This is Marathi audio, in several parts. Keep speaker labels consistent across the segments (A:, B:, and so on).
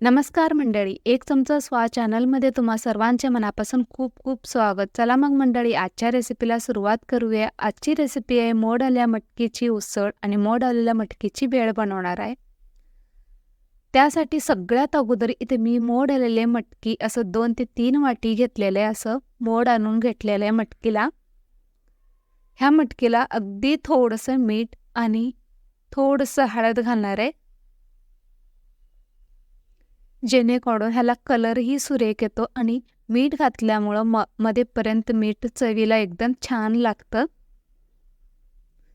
A: नमस्कार मंडळी एक चमचा स्वा चॅनलमध्ये तुम्हा सर्वांचे मनापासून खूप खूप स्वागत. चला मग मंडळी आजच्या रेसिपीला सुरुवात करूया. आजची रेसिपी आहे मोड आल्या मटकीची उसळ आणि मोड आलेल्या मटकीची भेळ बनवणार आहे. त्यासाठी सगळ्यात अगोदर इथे मी मोड आलेले मटकी असं दोन ते तीन वाटी घेतलेले असं मोड आणून घेतलेलं आहे मटकीला. ह्या मटकीला अगदी थोडंसं मीठ आणि थोडंसं हळद घालणार आहे. जेणेकरून ह्याला कलरही सुरेख येतो आणि मीठ घातल्यामुळं म मध्येपर्यंत मीठ चवीला एकदम छान लागतं.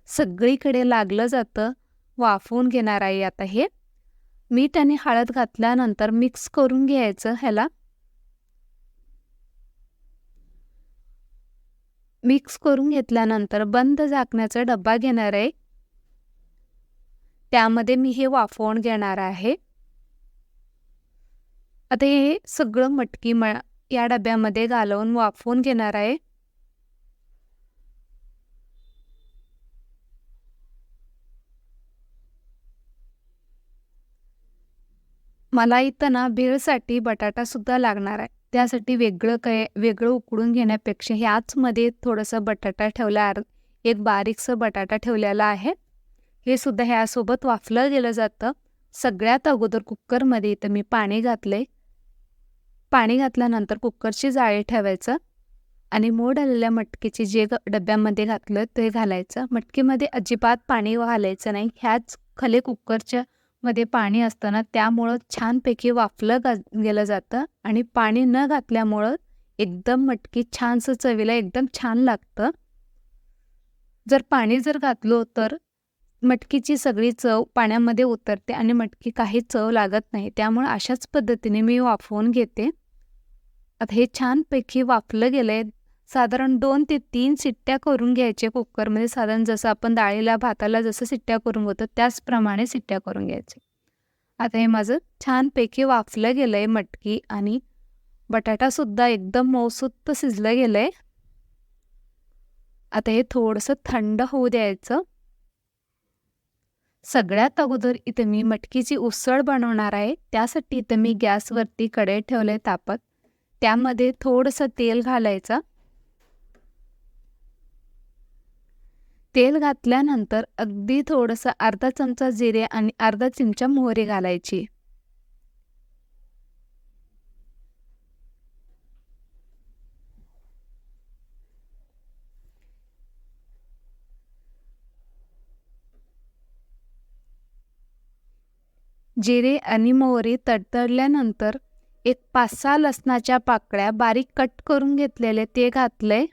A: सगळीकडे लागलं जातं. वाफवून घेणार आहे आता हे. मीठ आणि हळद घातल्यानंतर मिक्स करून घ्यायचं ह्याला. मिक्स करून घेतल्यानंतर बंद झाकण्याचा डब्बा घेणार आहे. त्यामध्ये मी हे वाफवून घेणार आहे. आता हे सगळं मटकी मळा या डब्यामध्ये घालवून वाफवून घेणार आहे. मला इथं ना भेळसाठी बटाटासुद्धा लागणार आहे. त्यासाठी वेगळं काय वेगळं उकडून घेण्यापेक्षा ह्याचमध्ये थोडंसं बटाटा ठेवला एक बारीकसं बटाटा ठेवलेला आहे. हे सुद्धा ह्यासोबत वाफलं गेलं जातं. सगळ्यात अगोदर कुकरमध्ये इथं मी पाणी घातले पाणी घातल्यानंतर कुकरची जाळी ठेवायचं आणि मोड आलेल्या मटकीची जे डब्यामध्ये घातलं ते घालायचं. मटकीमध्ये अजिबात पाणी घालायचं नाही. ह्याच खाली कुकरच्या मध्ये पाणी असताना त्यामुळं छानपैकी वाफलं गा गेलं जातं आणि पाणी न घातल्यामुळं एकदम मटकी छानसं चवीला एकदम छान लागतं. जर पाणी जर घातलं तर मटकीची सगळी चव पाण्यामध्ये उतरते आणि मटकी काही चव लागत नाही. त्यामुळे अशाच पद्धतीने मी वाफवून घेते. आता हे छानपैकी वाफलं गेलं आहे साधारण दोन ते तीन सिट्ट्या करून घ्यायचे कुकरमध्ये. साधारण जसं आपण डाळीला भाताला जसं सिट्ट्या करून घेतो त्याचप्रमाणे सिट्ट्या करून घ्यायचे. आता हे माझं छानपैकी वाफलं गेलं आहे मटकी आणि बटाटासुद्धा एकदम मौसूत शिजलं गेलं आहे आता हे थोडंसं थंड होऊ द्यायचं. सगळ्यात अगोदर इथं मी मटकीची उसळ बनवणार आहे. त्यासाठी इथं मी गॅसवरती कढई ठेवले तापत. त्यामध्ये थोडंसं तेल घालायचं. तेल घातल्यानंतर अगदी थोडंसं अर्धा चमचा जिरे आणि अर्धा चमचा मोहरी घालायची. जिरे आणि मोहरी तडतडल्यानंतर एक पाच सहा लसणाच्या पाकळ्या बारीक कट करून घेतलेले ते घातले.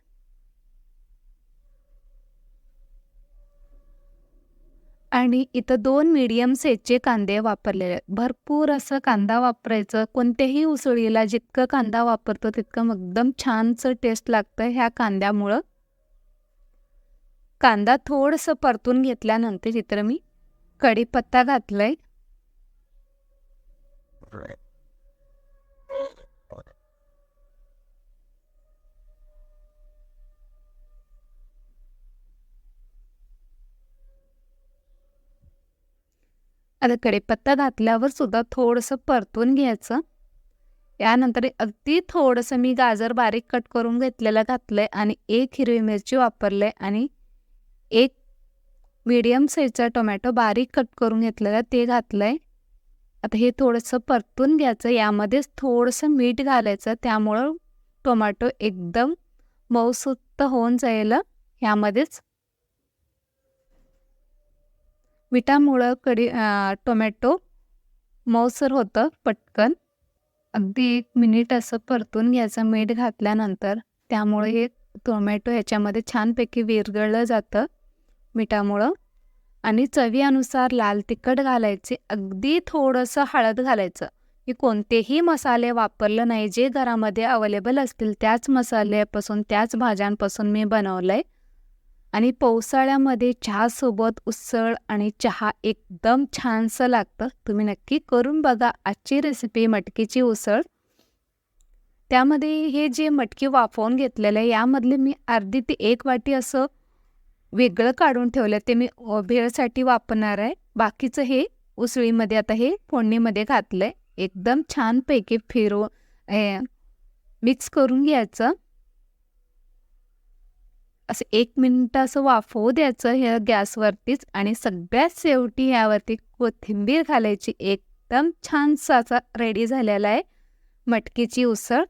A: आणि इथं दोन मीडियम साईजचे कांदे वापरलेले. भरपूर असं कांदा वापरायचं. कोणत्याही उसळीला जितकं कांदा वापरतो तितकं एकदम छानसं टेस्ट लागतं ह्या कांद्यामुळं. कांदा थोडंसं परतून घेतल्यानंतर इथं मी कढीपत्ता घातलाय. आता कढीपत्ता घातल्यावर सुद्धा थोडंसं परतून घ्यायचं. यानंतर अगदी थोडंसं मी गाजर बारीक कट करून घेतलेलं घातलं आहे आणि एक हिरवी मिरची वापरले आणि एक मीडियम साईजचा टोमॅटो बारीक कट करून घेतलेला ते घातलं आहे आता हे थोडंसं परतून घ्यायचं. यामध्येच थोडंसं मीठ घालायचं. त्यामुळं टोमॅटो एकदम मऊसुत्त होऊन जाईल यामध्येच मिठामुळं कढी टोमॅटो मऊसर होतं पटकन. अगदी एक मिनिट असं परतून घ्यायचं मीठ घातल्यानंतर. त्यामुळे हे टोमॅटो ह्याच्यामध्ये छानपैकी विरघळलं जातं मिठामुळं. आणि चवीनुसार लाल तिखट घालायचे अगदी थोडंसं हळद घालायचं. की कोणतेही मसाले वापरलं नाही जे घरामध्ये अवेलेबल असतील त्याच मसाल्यापासून त्याच भाज्यांपासून मी बनवलं आहे आणि पावसाळ्यामध्ये चहासोबत उसळ आणि चहा एकदम छानसं लागतं. तुम्ही नक्की करून बघा आजची रेसिपी मटकीची उसळ. त्यामध्ये हे जे मटकी वाफवून घेतलेलं आहे यामधले मी अर्धी ते एक वाटी असं वेगळं काढून ठेवलं ते मी भेळसाठी वापरणार आहे. बाकीचं हे उसळीमध्ये आता हे फोडणीमध्ये घातलं आहे एकदम छानपैकी फिरव मिक्स करून घ्यायचं. असं एक मिनटं असं वाफवू द्यायचं ह्या गॅसवरतीच आणि सगळ्यात शेवटी यावरती कोथिंबीर घालायची. एकदम छानसा असा रेडी झालेला आहे. मटकीची उसळ.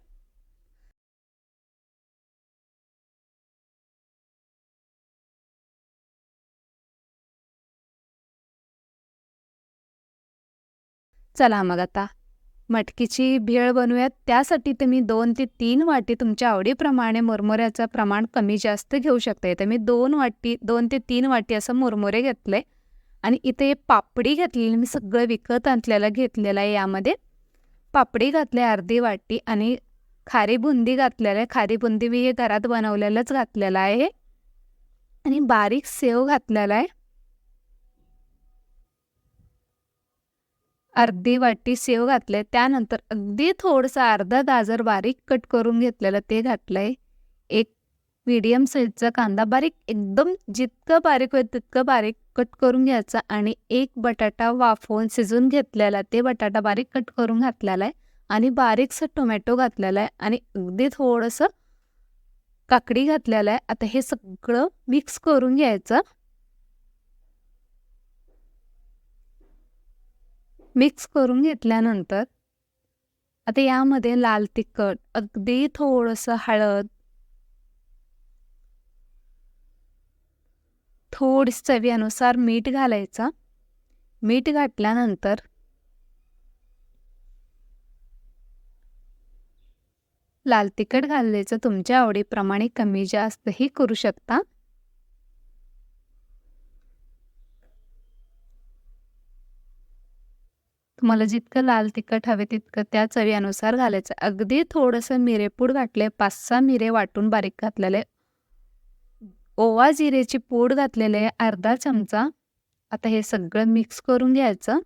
A: चला मग आता. मटकीची भेळ बनवूयात. त्यासाठी तुम्ही दोन ते तीन वाटी तुमच्या आवडीप्रमाणे मुरमुऱ्याचं प्रमाण कमी जास्त घेऊ शकता तर मी दोन वाटी दोन ते तीन वाटी असं मुरमुरे घेतले आणि इथे पापडी घेतलेली मी सगळं विकत आणलेलं घेतलेलं आहे यामध्ये. पापडी घातली अर्धी वाटी आणि खारी बुंदी घातलेलं आहे. खारी बुंदी मी हे घरात बनवलेलंच घातलेलं आहे. आणि बारीक सेव घातलेला आहे. अर्धी वाटी सेव घातलंय. त्यानंतर अगदी थोडंसं अर्धा गाजर बारीक कट करून घेतलेलं ते घातलंय. एक मीडियम साईजचा कांदा बारीक एकदम जितकं बारीक होईल तितकं बारीक कट करून घ्यायचा आणि एक बटाटा वाफवून शिजून घेतलेला ते बटाटा बारीक कट करून घातलेला आहे आणि बारीकसं टोमॅटो घातलेला आहे आणि अगदी थोडंसं काकडी घातलेलं आहे आता हे सगळं मिक्स करून घ्यायचं. मिक्स करून घेतल्यानंतर आता यामध्ये लाल तिखट अगदी थोडंसं हळद थोडी चवीनुसार मीठ घालायचं. मीठ घातल्यानंतर लाल तिखट घालायचं. तुमच्या आवडीप्रमाणे कमी जास्तही करू शकता. तुम्हाला जितकं लाल तिखट हवे तितकं त्या चवीनुसार घालायचं. अगदी थोडंसं मिरेपूड घातले पाच सहा मिरे वाटून बारीक घातलेले. ओवा जिरेची पूड घातलेले अर्धा चमचा. आता हे सगळं मिक्स करून घ्यायचं.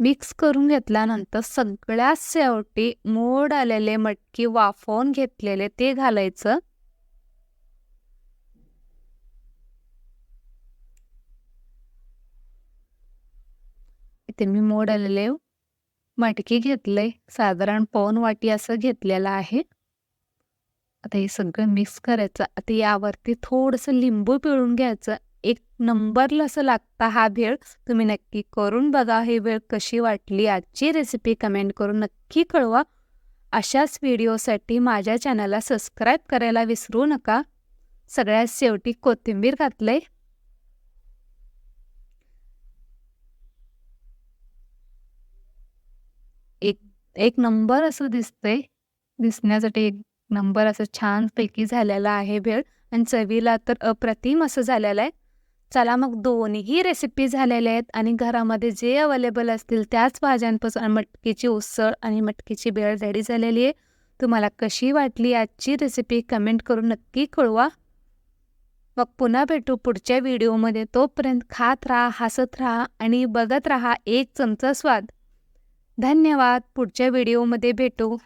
A: मिक्स करून घेतल्यानंतर सगळ्यात शेवटी मोड आलेले मटकी वाफवून घेतलेले ते घालायचं. इथे मी मोड आलेले मटकी घेतले साधारण पाऊन वाटी असं घेतलेलं आहे. आता हे सगळं मिक्स करायचं. आता यावरती थोडंसं लिंबू पिळून घ्यायचं. एक नंबरला असं लागतं हा भेळ तुम्ही नक्की करून बघा ही वेळ कशी वाटली. आजची रेसिपी कमेंट करून नक्की कळवा. अशाच व्हिडिओसाठी माझ्या चॅनलला सबस्क्राईब करायला विसरू नका. सगळ्यात शेवटी कोथिंबीर घातलंय एक एक नंबर असं दिसतंय. दिसण्यासाठी एक नंबर असं छानपैकी झालेला आहे भेळ. आणि चवीला तर अप्रतिम असं झालेलं आहे. चला मग दोन्ही रेसिपी झालेल्या आहेत आणि घरामध्ये जे अवेलेबल असतील त्याच भाज्यांपासून मटकीची उसळ आणि मटकीची भेळ रेडी झालेली आहे. तुम्हाला कशी वाटली आजची रेसिपी कमेंट करून नक्की कळवा. मग पुन्हा भेटू पुढच्या व्हिडिओमध्ये तोपर्यंत खात राहा हसत राहा आणि बघत राहा एक चमचा स्वाद. धन्यवाद. पुढच्या व्हिडिओमध्ये भेटू.